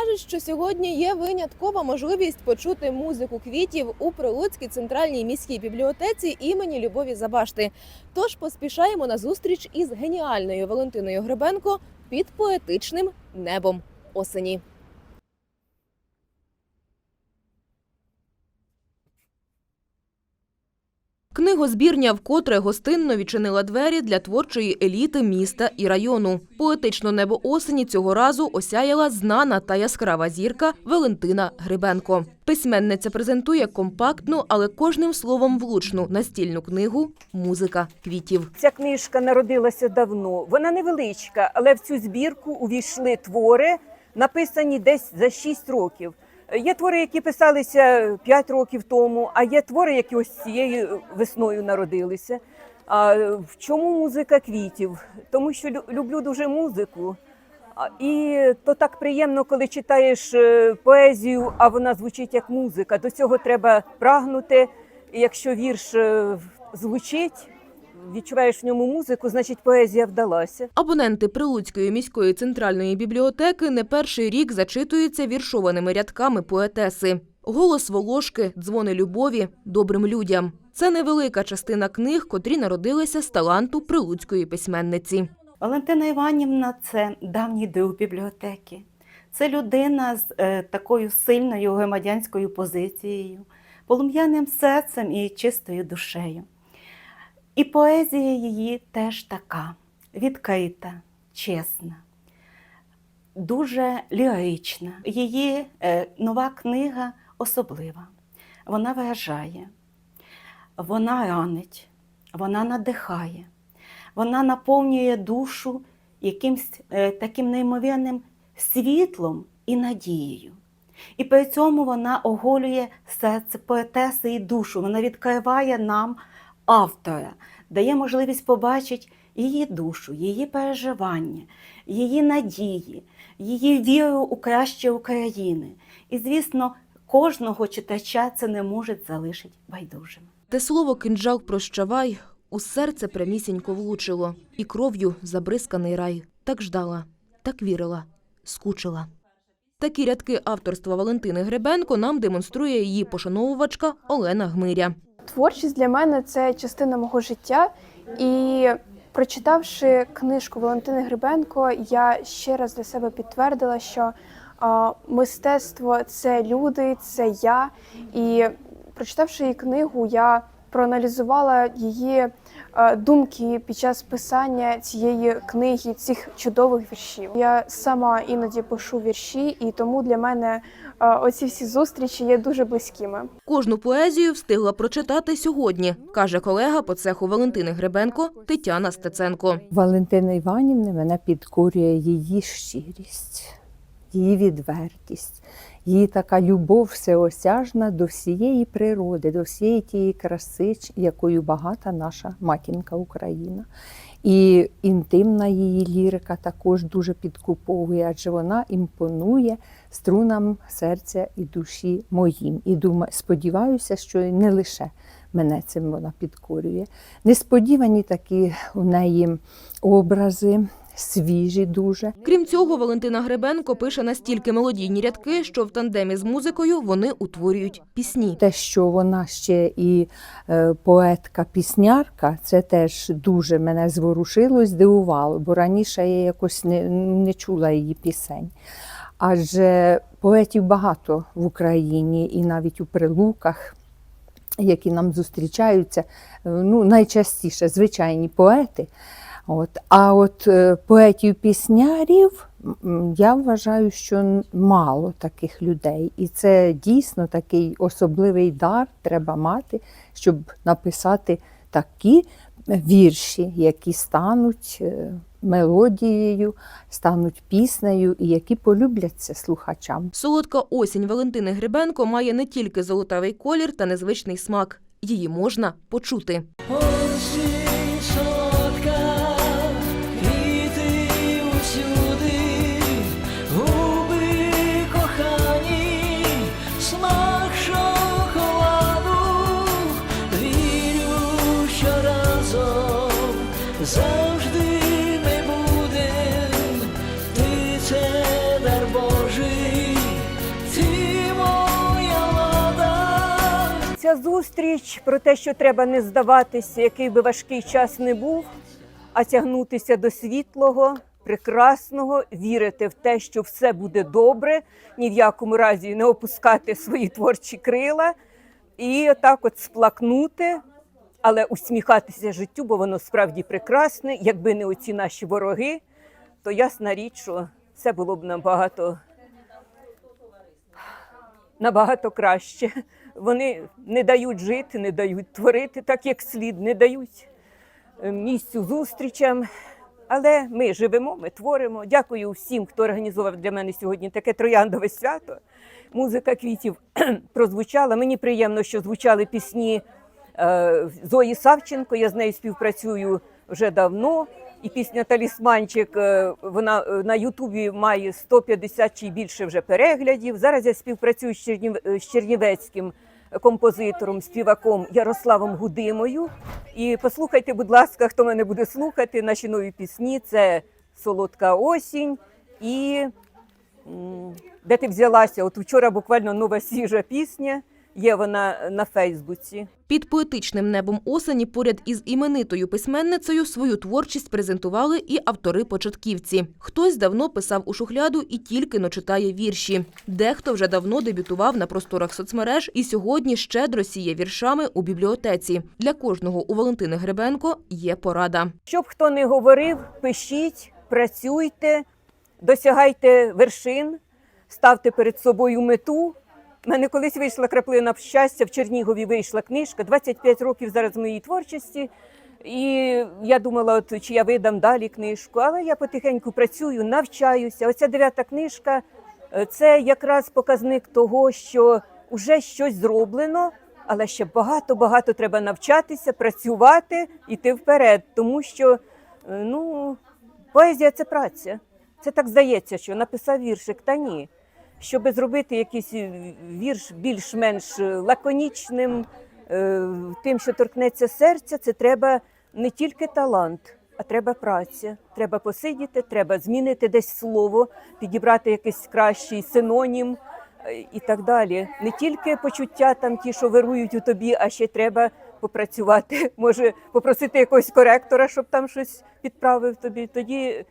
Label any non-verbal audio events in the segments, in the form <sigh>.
кажуть, що сьогодні є виняткова можливість почути музику квітів у Прилуцькій центральній міській бібліотеці імені Любові Забашти. Тож поспішаємо на зустріч із геніальною Валентиною Гребенко під поетичним небом осені. Книгозбірня вкотре гостинно відчинила двері для творчої еліти міста і району. Поетично небо осені цього разу осяяла знана та яскрава зірка Валентина Грибенко. Письменниця презентує компактну, але кожним словом влучну настільну книгу Музика квітів. Ця книжка народилася давно. Вона невеличка, але в цю збірку увійшли твори, написані десь за 6 років. Є твори, які писалися 5 років тому, а є твори, які ось цією весною народилися. А в чому музика квітів? Тому що лю- люблю дуже музику. І то так приємно, коли читаєш е, поезію, а вона звучить як музика. До цього треба прагнути. І якщо вірш е, звучить, відчуваєш в ньому музику, значить поезія вдалася. Абоненти Прилуцької міської центральної бібліотеки не перший рік зачитуються віршованими рядками поетеси. Голос Волошки, дзвони любові, добрим людям. Це невелика частина книг, котрі народилися з таланту прилуцької письменниці. Валентина Іванівна це давній друг бібліотеки. Це людина з е, такою сильною громадянською позицією, полум'яним серцем і чистою душею. І поезія її теж така відкрита, чесна, дуже лірична. Її е, нова книга особлива. Вона вражає, вона ранить, вона надихає вона наповнює душу якимсь е, таким неймовірним світлом і надією. І при цьому вона оголює серце поетеси і душу. Вона відкриває нам автора, дає можливість побачити її душу, її переживання, її надії, її віру у краще України. І, звісно, кожного читача це не може залишити байдужим. Те слово кинджал прощавай у серце прямісінько влучило, і кров'ю забризканий рай. Так ждала, так вірила, скучила. Такі рядки авторства Валентини Гребенко нам демонструє її пошановувачка Олена Гмиря. Творчість для мене це частина мого життя, і прочитавши книжку Валентини Грибенко, я ще раз для себе підтвердила, що мистецтво це люди, це я. І прочитавши її книгу, я проаналізувала її думки під час писання цієї книги, цих чудових віршів. Я сама іноді пишу вірші, і тому для мене оці всі зустрічі є дуже близькими. Кожну поезію встигла прочитати сьогодні, каже колега по цеху Валентини Гребенко Тетяна Стеценко. Валентина Іванівна мене підкорює її щирість, її відвертість, її така любов всеосяжна до всієї природи, до всієї тієї краси, якою багата наша матінка Україна. І інтимна її лірика також дуже підкуповує, адже вона імпонує струнам серця і душі моїм. І думаю, сподіваюся, що не лише мене цим вона підкорює. Несподівані такі у неї образи, свіжі дуже. Крім цього, Валентина Гребенко пише настільки мелодійні рядки, що в тандемі з музикою вони утворюють пісні. Те, що вона ще і е, поетка-піснярка, це теж дуже мене зворушило, здивувало, бо раніше я якось не, не чула її пісень. Адже поетів багато в Україні і навіть у прилуках, які нам зустрічаються, е, ну, найчастіше звичайні поети. От. А от е, поетів-піснярів я вважаю, що мало таких людей. І це дійсно такий особливий дар треба мати, щоб написати такі вірші, які стануть е, мелодією, стануть піснею і які полюбляться слухачам. Солодка осінь Валентини Гребенко має не тільки золотавий колір та незвичний смак. Її можна почути. Зустріч про те, що треба не здаватися, який би важкий час не був, а тягнутися до світлого, прекрасного, вірити в те, що все буде добре, ні в якому разі не опускати свої творчі крила і так от сплакнути, але усміхатися життю, бо воно справді прекрасне. Якби не оці наші вороги, то ясна річ, що все було б набагато набагато краще. Вони не дають жити, не дають творити так, як слід, не дають е, місцю зустрічам. Але ми живемо, ми творимо. Дякую всім, хто організував для мене сьогодні таке трояндове свято. Музика квітів <clears throat> прозвучала. Мені приємно, що звучали пісні е, Зої Савченко. Я з нею співпрацюю вже давно. І пісня Талісманчик е, вона е, на Ютубі має 150 чи більше вже переглядів. Зараз я співпрацюю з, Чернів... е, з чернівецьким композитором, співаком Ярославом Гудимою. І послухайте, будь ласка, хто мене буде слухати, наші нові пісні це Солодка осінь і де ти взялася? От вчора буквально нова свіжа пісня. Є вона на Фейсбуці. Під поетичним небом осені поряд із іменитою письменницею свою творчість презентували і автори-початківці. Хтось давно писав у шухляду і тільки но читає вірші. Дехто вже давно дебютував на просторах соцмереж і сьогодні щедро сіє віршами у бібліотеці. Для кожного у Валентини Гребенко є порада. Щоб хто не говорив, пишіть, працюйте, досягайте вершин, ставте перед собою мету. У мене колись вийшла краплина щастя, в Чернігові вийшла книжка, 25 років зараз моїй творчості. І я думала, от, чи я видам далі книжку, але я потихеньку працюю, навчаюся. Оця дев'ята книжка е, це якраз показник того, що вже щось зроблено, але ще багато-багато треба навчатися, працювати, йти вперед. Тому що е, ну, поезія це праця. Це так здається, що написав віршик, та ні. Щоб зробити якийсь е, вірш більш-менш е, лаконічним, е, тим, що торкнеться серця, це треба не тільки талант, а треба праця. Треба посидіти, треба змінити десь слово, підібрати якийсь кращий синонім і так далі. Не тільки почуття там ті, що вирують у тобі, а ще треба попрацювати. <laughs> Може, попросити якогось коректора, щоб там щось підправив тобі. Тоді,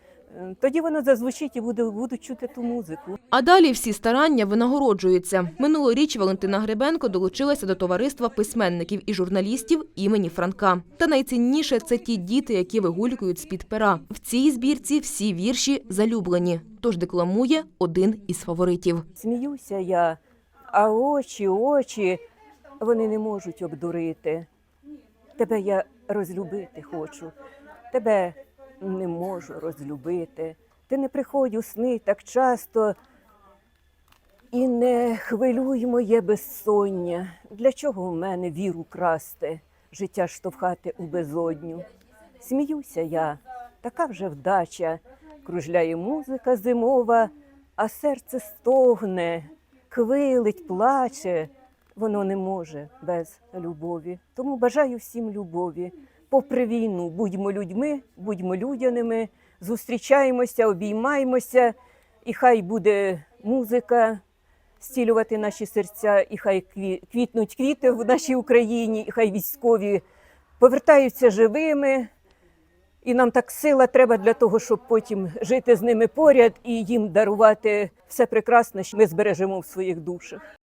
тоді воно зазвучить і буде, будуть чути ту музику. А далі всі старання винагороджуються. Минулоріч Валентина Гребенко долучилася до товариства письменників і журналістів імені Франка. Та найцінніше це ті діти, які вигулькують з-під пера. В цій збірці всі вірші залюблені. Тож декламує один із фаворитів. Сміюся я, а очі, очі, вони не можуть обдурити. Тебе я розлюбити хочу, тебе не можу розлюбити. Ти не приходь у сни так часто і не хвилюй моє безсоння. Для чого в мене віру красти, життя штовхати у безодню? Сміюся я, така вже вдача, кружляє музика зимова, а серце стогне, квилить, плаче. Воно не може без любові. Тому бажаю всім любові. Попри війну, будьмо людьми, будьмо людяними, зустрічаємося, обіймаємося, і хай буде музика зцілювати наші серця, і хай кві- квітнуть квіти в нашій Україні, і хай військові повертаються живими. І нам так сила треба для того, щоб потім жити з ними поряд і їм дарувати все прекрасне, що ми збережемо в своїх душах.